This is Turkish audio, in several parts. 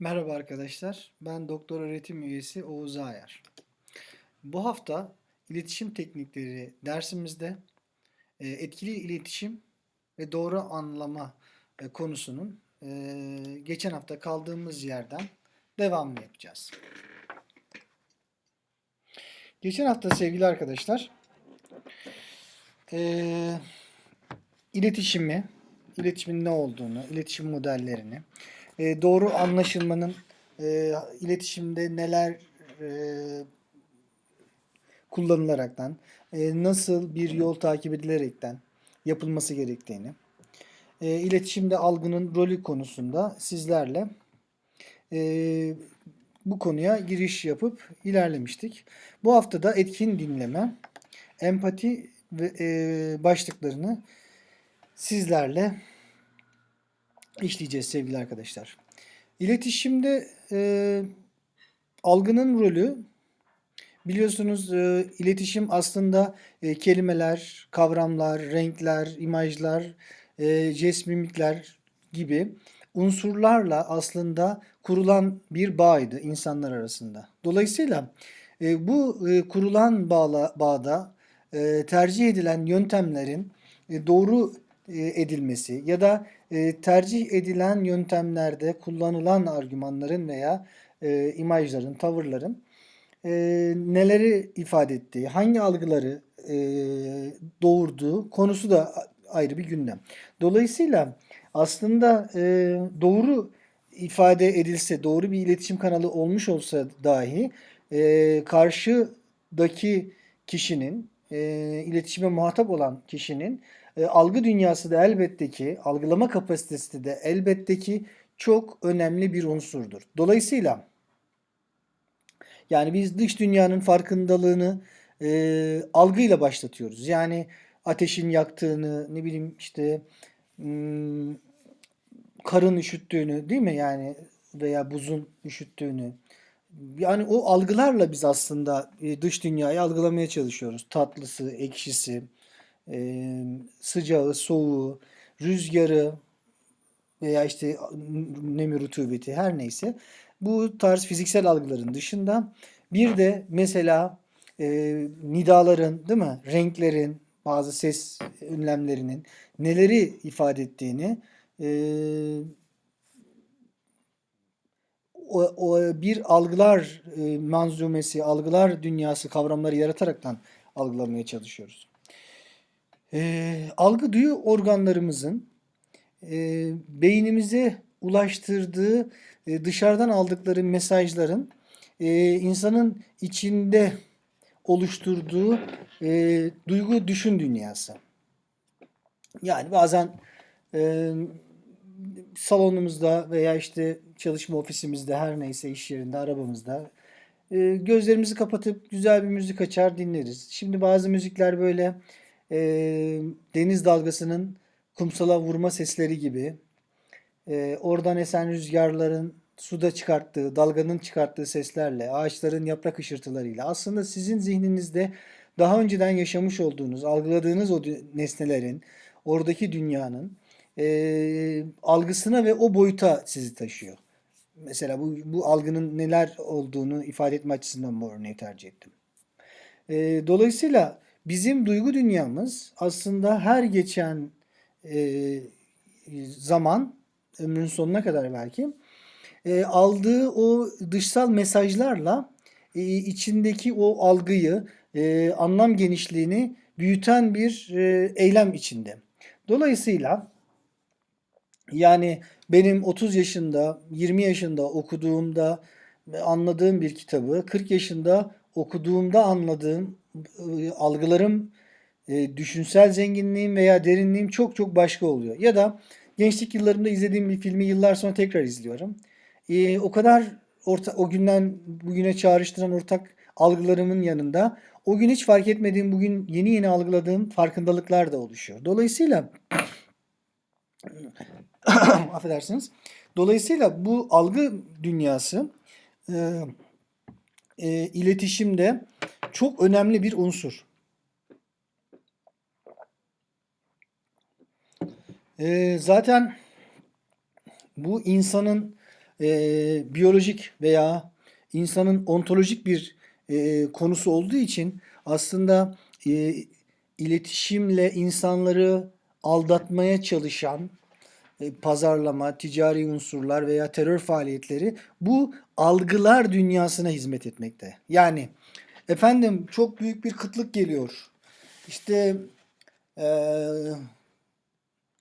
Merhaba arkadaşlar. Ben doktor öğretim üyesi Oğuz Ayar. Bu hafta iletişim teknikleri dersimizde e, etkili iletişim ve doğru anlama e, konusunun e, geçen hafta kaldığımız yerden devamını yapacağız. Geçen hafta sevgili arkadaşlar iletişimi, iletişimin ne olduğunu, iletişim modellerini, e, doğru anlaşılmanın e, iletişimde neler e, kullanılaraktan, e, nasıl bir yol takip edilerekten yapılması gerektiğini, e, iletişimde algının rolü konusunda sizlerle e, bu konuya giriş yapıp ilerlemiştik. Bu hafta da etkin dinleme, empati ve e, başlıklarını sizlerle işleyeceğiz sevgili arkadaşlar. İletişimde e, algının rolü biliyorsunuz e, iletişim aslında e, kelimeler, kavramlar, renkler, imajlar, e, jest mimikler gibi unsurlarla aslında kurulan bir bağıydı insanlar arasında. Dolayısıyla e, bu e, kurulan bağla, bağda e, tercih edilen yöntemlerin e, doğru edilmesi ya da e, tercih edilen yöntemlerde kullanılan argümanların veya e, imajların, tavırların e, neleri ifade ettiği, hangi algıları e, doğurduğu konusu da ayrı bir gündem. Dolayısıyla aslında e, doğru ifade edilse, doğru bir iletişim kanalı olmuş olsa dahi e, karşıdaki kişinin, e, iletişime muhatap olan kişinin e, algı dünyası da elbette ki, algılama kapasitesi de elbette ki çok önemli bir unsurdur. Dolayısıyla yani biz dış dünyanın farkındalığını e, algıyla başlatıyoruz. Yani ateşin yaktığını, ne bileyim işte hmm, karın üşüttüğünü değil mi yani veya buzun üşüttüğünü. Yani o algılarla biz aslında e, dış dünyayı algılamaya çalışıyoruz. Tatlısı, ekşisi, e, sıcağı, soğuğu, rüzgarı veya işte nemi rutubeti her neyse bu tarz fiziksel algıların dışında bir de mesela e, nidaların değil mi renklerin bazı ses ünlemlerinin neleri ifade ettiğini e, o, o bir algılar e, manzumesi, algılar dünyası kavramları yarataraktan algılamaya çalışıyoruz. E, algı duyu organlarımızın e, beynimize ulaştırdığı e, dışarıdan aldıkları mesajların e, insanın içinde oluşturduğu e, duygu düşün dünyası. Yani bazen e, salonumuzda veya işte çalışma ofisimizde her neyse iş yerinde arabamızda e, gözlerimizi kapatıp güzel bir müzik açar dinleriz. Şimdi bazı müzikler böyle e, deniz dalgasının kumsala vurma sesleri gibi e, oradan esen rüzgarların suda çıkarttığı, dalganın çıkarttığı seslerle, ağaçların yaprak ışırtılarıyla aslında sizin zihninizde daha önceden yaşamış olduğunuz, algıladığınız o nesnelerin, oradaki dünyanın e, algısına ve o boyuta sizi taşıyor. Mesela bu, bu algının neler olduğunu ifade etme açısından bu örneği tercih ettim. E, dolayısıyla bizim duygu dünyamız aslında her geçen e, zaman ömrün sonuna kadar belki e, aldığı o dışsal mesajlarla e, içindeki o algıyı, e, anlam genişliğini büyüten bir e, eylem içinde. Dolayısıyla yani benim 30 yaşında, 20 yaşında okuduğumda anladığım bir kitabı 40 yaşında okuduğumda anladığım algılarım, e, düşünsel zenginliğim veya derinliğim çok çok başka oluyor. Ya da gençlik yıllarımda izlediğim bir filmi yıllar sonra tekrar izliyorum. E, o kadar orta, o günden bugüne çağrıştıran ortak algılarımın yanında o gün hiç fark etmediğim bugün yeni yeni algıladığım farkındalıklar da oluşuyor. Dolayısıyla affedersiniz. Dolayısıyla bu algı dünyası e, e, iletişimde çok önemli bir unsur. E, zaten bu insanın e, biyolojik veya insanın ontolojik bir e, konusu olduğu için aslında e, iletişimle insanları aldatmaya çalışan e, pazarlama, ticari unsurlar veya terör faaliyetleri bu algılar dünyasına hizmet etmekte. Yani efendim çok büyük bir kıtlık geliyor. İşte eee,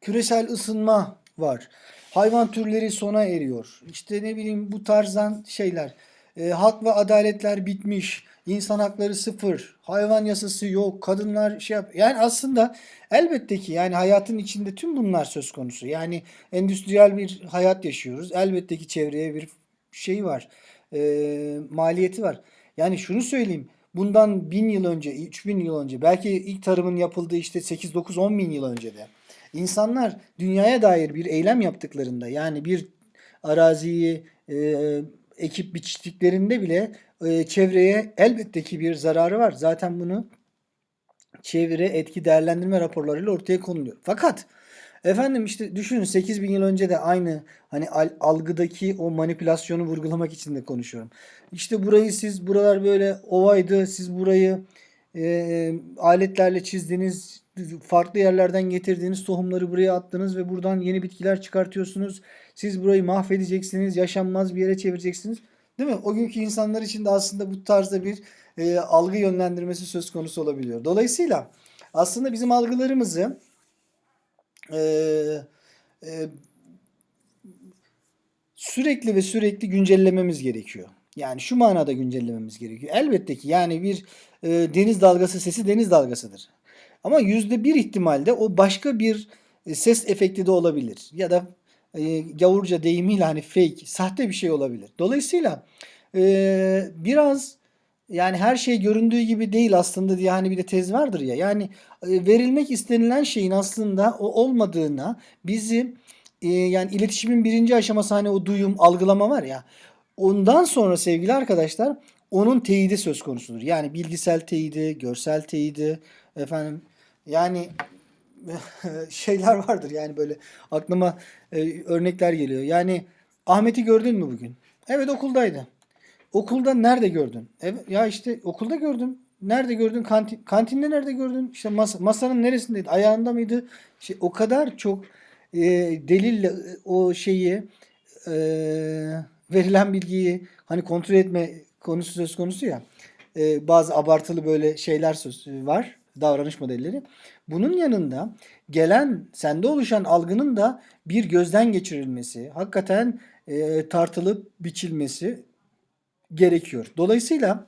küresel ısınma var. Hayvan türleri sona eriyor. İşte ne bileyim bu tarzdan şeyler. E, hak ve adaletler bitmiş. İnsan hakları sıfır. Hayvan yasası yok. Kadınlar şey yap. Yani aslında elbette ki yani hayatın içinde tüm bunlar söz konusu. Yani endüstriyel bir hayat yaşıyoruz. Elbette ki çevreye bir şey var. E, maliyeti var. Yani şunu söyleyeyim. Bundan bin yıl önce, 3000 yıl önce, belki ilk tarımın yapıldığı işte 8, 9, 10 bin yıl önce de insanlar dünyaya dair bir eylem yaptıklarında yani bir araziyi e, ekip biçtiklerinde bile e, çevreye elbette ki bir zararı var. Zaten bunu çevre etki değerlendirme raporlarıyla ortaya konuluyor. Fakat efendim işte düşünün 8000 yıl önce de aynı hani al- algıdaki o manipülasyonu vurgulamak için de konuşuyorum. İşte burayı siz buralar böyle ovaydı siz burayı e, aletlerle çizdiniz farklı yerlerden getirdiğiniz tohumları buraya attınız ve buradan yeni bitkiler çıkartıyorsunuz. Siz burayı mahvedeceksiniz, yaşanmaz bir yere çevireceksiniz. Değil mi? O günkü insanlar için de aslında bu tarzda bir e, algı yönlendirmesi söz konusu olabiliyor. Dolayısıyla aslında bizim algılarımızı e, e, sürekli ve sürekli güncellememiz gerekiyor. Yani şu manada güncellememiz gerekiyor. Elbette ki yani bir e, deniz dalgası sesi deniz dalgasıdır. Ama yüzde bir ihtimalde o başka bir e, ses efekti de olabilir. Ya da e, gavurca deyimiyle hani fake, sahte bir şey olabilir. Dolayısıyla e, biraz yani her şey göründüğü gibi değil aslında diye hani bir de tez vardır ya. Yani e, verilmek istenilen şeyin aslında o olmadığına bizi e, yani iletişimin birinci aşaması hani o duyum, algılama var ya. Ondan sonra sevgili arkadaşlar onun teyidi söz konusudur. Yani bilgisel teyidi, görsel teyidi, efendim yani şeyler vardır yani böyle aklıma e, örnekler geliyor. Yani Ahmet'i gördün mü bugün? Evet okuldaydı. Okulda nerede gördün? Evet, ya işte okulda gördüm. Nerede gördün? Kantin, kantinde nerede gördün? İşte masa, masanın neresindeydi? Ayağında mıydı? Şey, o kadar çok e, delille e, o şeyi e, verilen bilgiyi hani kontrol etme konusu söz konusu ya. E, bazı abartılı böyle şeyler söz var. Davranış modelleri. Bunun yanında gelen sende oluşan algının da bir gözden geçirilmesi, hakikaten e, tartılıp biçilmesi gerekiyor. Dolayısıyla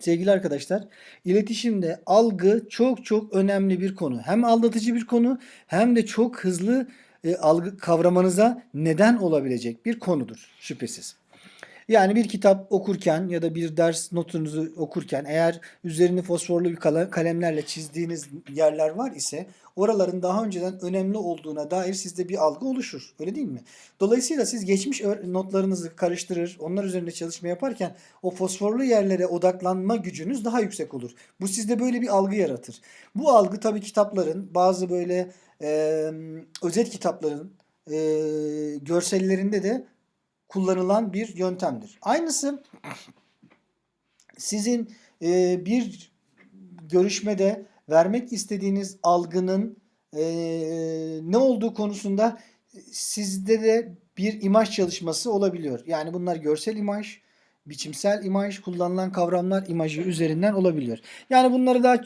sevgili arkadaşlar iletişimde algı çok çok önemli bir konu. Hem aldatıcı bir konu hem de çok hızlı e, algı kavramanıza neden olabilecek bir konudur şüphesiz. Yani bir kitap okurken ya da bir ders notunuzu okurken eğer üzerini fosforlu bir kale- kalemlerle çizdiğiniz yerler var ise oraların daha önceden önemli olduğuna dair sizde bir algı oluşur. Öyle değil mi? Dolayısıyla siz geçmiş notlarınızı karıştırır, onlar üzerinde çalışma yaparken o fosforlu yerlere odaklanma gücünüz daha yüksek olur. Bu sizde böyle bir algı yaratır. Bu algı tabii kitapların bazı böyle e, özet kitapların e, görsellerinde de kullanılan bir yöntemdir. Aynısı sizin e, bir görüşmede vermek istediğiniz algının e, ne olduğu konusunda sizde de bir imaj çalışması olabiliyor. Yani bunlar görsel imaj, biçimsel imaj, kullanılan kavramlar imajı üzerinden olabiliyor. Yani bunları daha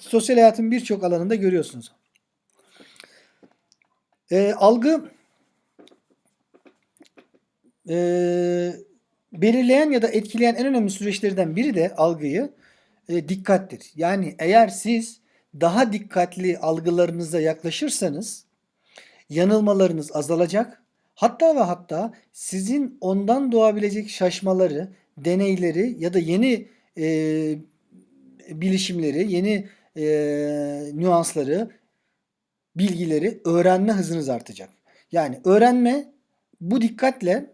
sosyal hayatın birçok alanında görüyorsunuz. E, algı e, belirleyen ya da etkileyen en önemli süreçlerden biri de algıyı e, dikkattir. Yani eğer siz daha dikkatli algılarınıza yaklaşırsanız yanılmalarınız azalacak. Hatta ve hatta sizin ondan doğabilecek şaşmaları, deneyleri ya da yeni e, bilişimleri, yeni e, nüansları, bilgileri öğrenme hızınız artacak. Yani öğrenme bu dikkatle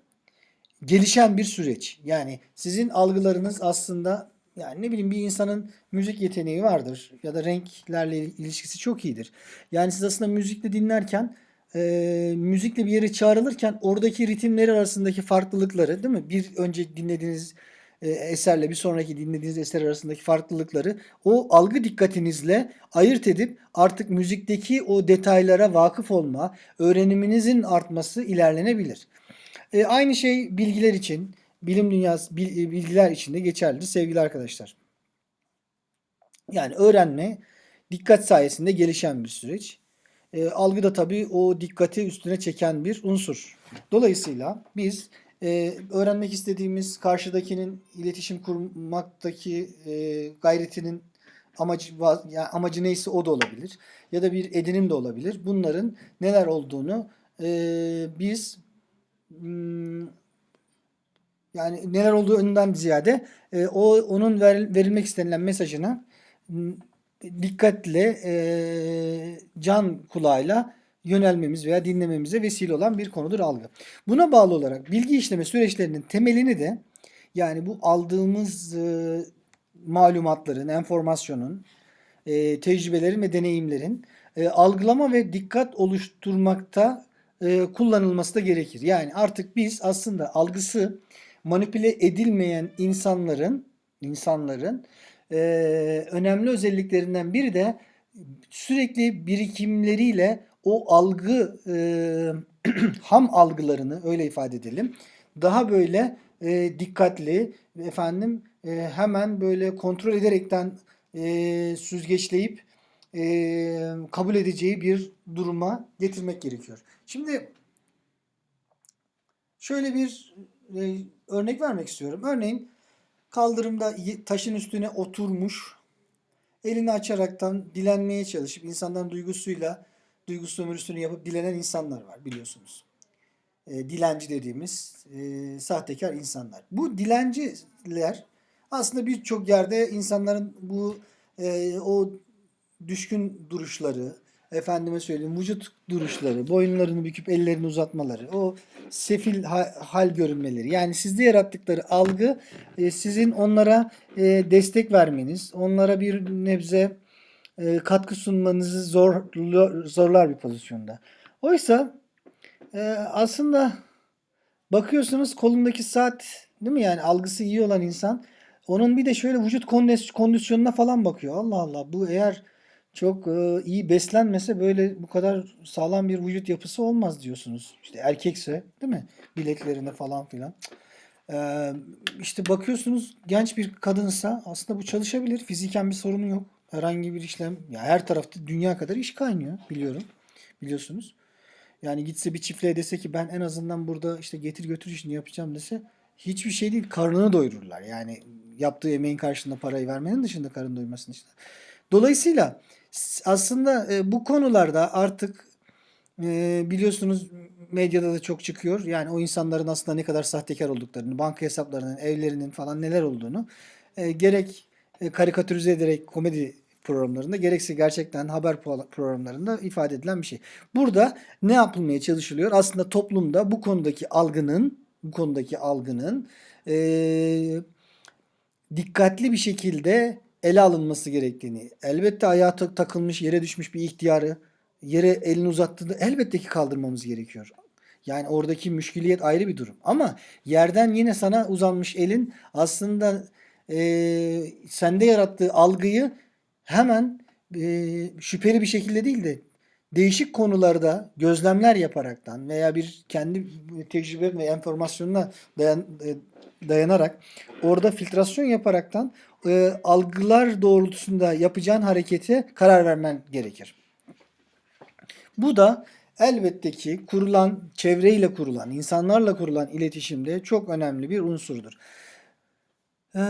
gelişen bir süreç. Yani sizin algılarınız aslında yani ne bileyim bir insanın müzik yeteneği vardır ya da renklerle ilişkisi çok iyidir. Yani siz aslında müzikle dinlerken e, müzikle bir yere çağrılırken oradaki ritimleri arasındaki farklılıkları değil mi? Bir önce dinlediğiniz e, eserle bir sonraki dinlediğiniz eser arasındaki farklılıkları o algı dikkatinizle ayırt edip artık müzikteki o detaylara vakıf olma, öğreniminizin artması ilerlenebilir. E, aynı şey bilgiler için, bilim dünyası e, bilgiler için de geçerlidir sevgili arkadaşlar. Yani öğrenme dikkat sayesinde gelişen bir süreç. E, algı da tabii o dikkati üstüne çeken bir unsur. Dolayısıyla biz e, öğrenmek istediğimiz karşıdakinin iletişim kurmaktaki e, gayretinin amacı yani amacı neyse o da olabilir ya da bir edinim de olabilir. Bunların neler olduğunu e, biz yani neler olduğu önünden ziyade e, o onun ver- verilmek istenilen mesajına m, dikkatle e, can kulağıyla yönelmemiz veya dinlememize vesile olan bir konudur algı. Buna bağlı olarak bilgi işleme süreçlerinin temelini de yani bu aldığımız e, malumatların, enformasyonun, e, tecrübelerin ve deneyimlerin e, algılama ve dikkat oluşturmakta e, kullanılması da gerekir. Yani artık biz aslında algısı manipüle edilmeyen insanların insanların e, önemli özelliklerinden biri de sürekli birikimleriyle o algı e, ham algılarını öyle ifade edelim daha böyle e, dikkatli efendim e, hemen böyle kontrol ederekten e, süzgeçleyip e, kabul edeceği bir duruma getirmek gerekiyor. Şimdi şöyle bir e, örnek vermek istiyorum. Örneğin kaldırımda taşın üstüne oturmuş elini açaraktan dilenmeye çalışıp insanların duygusuyla duygu sömürüsünü yapıp dilenen insanlar var biliyorsunuz. E, dilenci dediğimiz e, sahtekar insanlar. Bu dilenciler aslında birçok yerde insanların bu e, o düşkün duruşları, efendime söyleyeyim vücut duruşları, boyunlarını büküp ellerini uzatmaları, o sefil ha- hal görünmeleri. Yani sizde yarattıkları algı e, sizin onlara e, destek vermeniz, onlara bir nebze e, katkı sunmanızı zor zorlar bir pozisyonda. Oysa aslında bakıyorsunuz kolundaki saat değil mi yani algısı iyi olan insan onun bir de şöyle vücut kondis- kondisyonuna falan bakıyor. Allah Allah bu eğer çok e, iyi beslenmese böyle bu kadar sağlam bir vücut yapısı olmaz diyorsunuz. İşte erkekse değil mi? Bileklerine falan filan. Ee, işte bakıyorsunuz genç bir kadınsa aslında bu çalışabilir. Fiziken bir sorunu yok. Herhangi bir işlem. Ya her tarafta dünya kadar iş kaynıyor biliyorum. Biliyorsunuz. Yani gitse bir çiftliğe dese ki ben en azından burada işte getir götür işini yapacağım dese hiçbir şey değil karnını doyururlar. Yani yaptığı emeğin karşılığında parayı vermenin dışında karın doyurmasının dışında. Dolayısıyla aslında e, bu konularda artık e, biliyorsunuz medyada da çok çıkıyor. Yani o insanların aslında ne kadar sahtekar olduklarını, banka hesaplarının, evlerinin falan neler olduğunu e, gerek karikatürize ederek komedi programlarında gerekse gerçekten haber pro- programlarında ifade edilen bir şey. Burada ne yapılmaya çalışılıyor? Aslında toplumda bu konudaki algının bu konudaki algının e, dikkatli bir şekilde ele alınması gerektiğini, elbette ayağa tak- takılmış, yere düşmüş bir ihtiyarı yere elini uzattığında elbette ki kaldırmamız gerekiyor. Yani oradaki müşküliyet ayrı bir durum. Ama yerden yine sana uzanmış elin aslında eee, sende yarattığı algıyı hemen eee, şüpheli bir şekilde değil de değişik konularda gözlemler yaparaktan veya bir kendi tecrübe ve enformasyonuna dayan, e, dayanarak orada filtrasyon yaparaktan e, algılar doğrultusunda yapacağın harekete karar vermen gerekir. Bu da elbette ki kurulan çevreyle kurulan, insanlarla kurulan iletişimde çok önemli bir unsurdur. Ee,